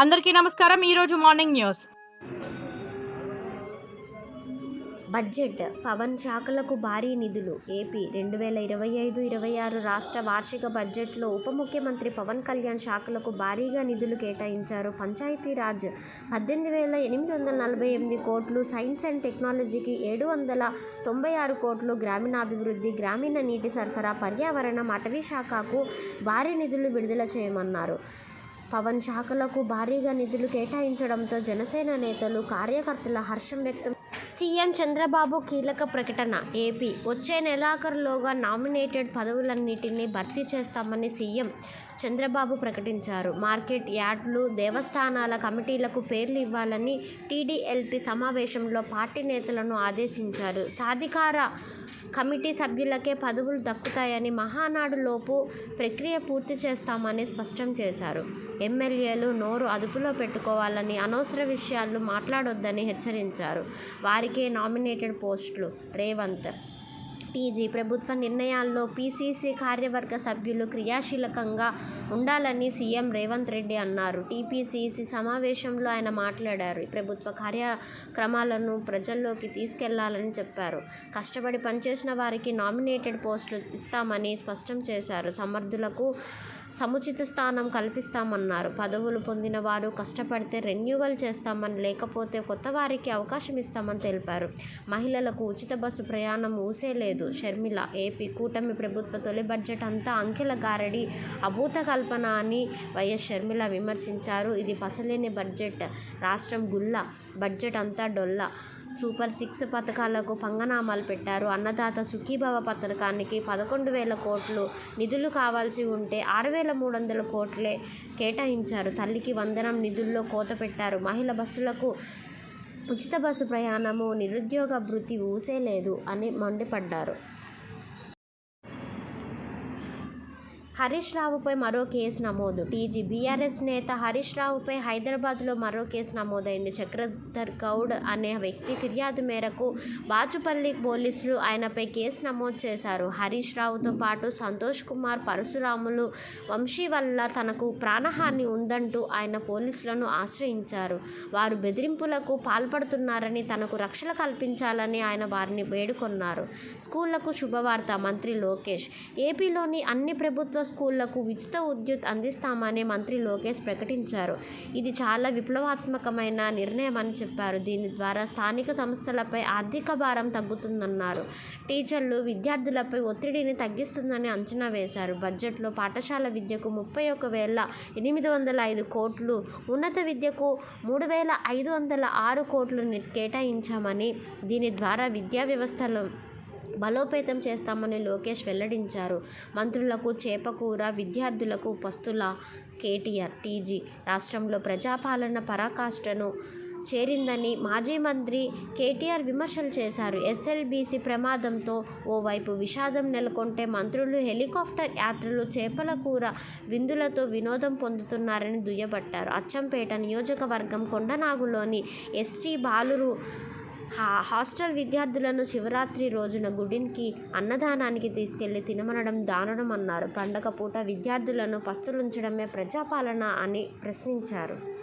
అందరికీ నమస్కారం. ఈరోజు మార్నింగ్ న్యూస్. బడ్జెట్. పవన్ శాఖలకు భారీ నిధులు. ఏపీ రెండు వేల ఇరవై ఐదు ఇరవై ఆరు రాష్ట్ర వార్షిక బడ్జెట్లో ఉప ముఖ్యమంత్రి పవన్ కళ్యాణ్ శాఖలకు భారీగా నిధులు కేటాయించారు పంచాయతీరాజ్. పద్దెనిమిది వేల ఎనిమిది వందల నలభై ఎనిమిది కోట్లు సైన్స్ అండ్ టెక్నాలజీకి ఏడు వందల తొంభై ఆరు కోట్లు గ్రామీణాభివృద్ధి గ్రామీణ నీటి సరఫరా పర్యావరణం అటవీ శాఖకు భారీ నిధులు విడుదల చేయమన్నారు. పవన్ శాఖలకు భారీగా నిధులు కేటాయించడంతో జనసేన నేతలు కార్యకర్తల హర్షం వ్యక్తం సీఎం చంద్రబాబు కీలక ప్రకటన. ఏపీ వచ్చే నెలాఖరులోగా నామినేటెడ్ పదవులన్నిటినీ భర్తీ చేస్తామని సీఎం చంద్రబాబు ప్రకటించారు. మార్కెట్ యార్డ్లు దేవస్థానాల కమిటీలకు పేర్లు ఇవ్వాలని టీడీఎల్పీ సమావేశంలో పార్టీ నేతలను ఆదేశించారు. సాధికార కమిటీ సభ్యులకే పదవులు దక్కుతాయని మహానాడులోపు ప్రక్రియ పూర్తి చేస్తామని స్పష్టం చేశారు. ఎమ్మెల్యేలు నోరు అదుపులో పెట్టుకోవాలని అనవసర విషయాలు మాట్లాడొద్దని హెచ్చరించారు. వారికే నామినేటెడ్ పోస్టులు. రేవంత్ టీజీ ప్రభుత్వ నిర్ణయాల్లో పీసీసీ కార్యవర్గ సభ్యులు క్రియాశీలకంగా ఉండాలని సీఎం రేవంత్ రెడ్డి అన్నారు. టీపీసీసీ సమావేశంలో ఆయన మాట్లాడారు. ప్రభుత్వ కార్యక్రమాలను ప్రజల్లోకి తీసుకెళ్ళాలని చెప్పారు. కష్టపడి పనిచేసిన వారికి నామినేటెడ్ పోస్టులు ఇస్తామని స్పష్టం చేశారు. సమర్థులకు సముచిత స్థానం కల్పిస్తామన్నారు. పదవులు పొందిన వారు కష్టపడితే రెన్యువల్ చేస్తామని లేకపోతే కొత్త వారికి అవకాశం ఇస్తామని తెలిపారు. మహిళలకు ఉచిత బస్సు ప్రయాణం ఊసే లేదు. షర్మిల ఏపీ కూటమి ప్రభుత్వ తొలి బడ్జెట్ అంతా అంకెల గారడి అభూత కల్పన అని వైఎస్ షర్మిల విమర్శించారు. ఇది పసలేని బడ్జెట్. రాష్ట్రం గుల్ల. బడ్జెట్ అంతా డొల్ల. సూపర్ సిక్స్ పథకాలకు పంగనామాలు పెట్టారు. అన్నదాత సుఖీభవ పథకానికి పదకొండు వేల కోట్లు నిధులు కావాల్సి ఉంటే ఆరు వేల మూడు వందల కోట్లే కేటాయించారు. తల్లికి వందనం నిధుల్లో కోత పెట్టారు. మహిళ బస్సులకు ఉచిత బస్సు ప్రయాణము నిరుద్యోగ భృతి ఊసే లేదు అని మండిపడ్డారు. హరీష్ రావుపై మరో కేసు నమోదు. టీజీ బీఆర్ఎస్ నేత హరీష్ రావుపై హైదరాబాద్లో మరో కేసు నమోదైంది. చక్రధర్ గౌడ్ అనే వ్యక్తి ఫిర్యాదు మేరకు బాచుపల్లి పోలీసులు ఆయనపై కేసు నమోదు చేశారు. హరీష్ రావుతో పాటు సంతోష్ కుమార్ పరశురాములు వంశీ వల్ల తనకు ప్రాణహాని ఉందంటూ ఆయన పోలీసులను ఆశ్రయించారు. వారు బెదిరింపులకు పాల్పడుతున్నారని తనకు రక్షణ కల్పించాలని ఆయన వారిని వేడుకొన్నారు. స్కూళ్ళకు శుభవార్త మంత్రి లోకేష్. ఏపీలోని అన్ని ప్రభుత్వ స్కూళ్ళకు ఉచిత విద్యుత్ అందిస్తామని మంత్రి లోకేష్ ప్రకటించారు. ఇది చాలా విప్లవాత్మకమైన నిర్ణయం అని చెప్పారు. దీని ద్వారా స్థానిక సంస్థలపై ఆర్థిక భారం తగ్గుతుందన్నారు. టీచర్లు విద్యార్థులపై ఒత్తిడిని తగ్గిస్తుందని అంచనా వేశారు. బడ్జెట్లో పాఠశాల విద్యకు ముప్పై ఒక వేల ఎనిమిది వందల ఐదు కోట్లు ఉన్నత విద్యకు మూడు వేల ఐదు వందల ఆరు కోట్లు కేటాయించామని దీని ద్వారా విద్యా వ్యవస్థలో బలోపేతం చేస్తామని లోకేష్ వెల్లడించారు. మంత్రులకు చేపకూర విద్యార్థులకు పస్తుల కేటీఆర్ టీజీ రాష్ట్రంలో ప్రజాపాలన పరాకాష్ఠను చేరిందని మాజీ మంత్రి కేటీఆర్ విమర్శలు చేశారు. ఎస్ఎల్బీసీ ప్రమాదంతో ఓవైపు విషాదం నెలకొంటే మంత్రులు హెలికాప్టర్ యాత్రలు చేపల కూర విందులతో వినోదం పొందుతున్నారని దుయ్యబట్టారు. అచ్చంపేట నియోజకవర్గం కొండనాగులోని ఎస్టీ బాలురు హాస్టల్ విద్యార్థులను శివరాత్రి రోజున గుడికి అన్నదానానికి తీసుకెళ్ళి తినమనడం దానడం అన్నారు పండగ పూట విద్యార్థులను పస్తులుంచడమే ప్రజాపాలన అని ప్రశ్నించారు.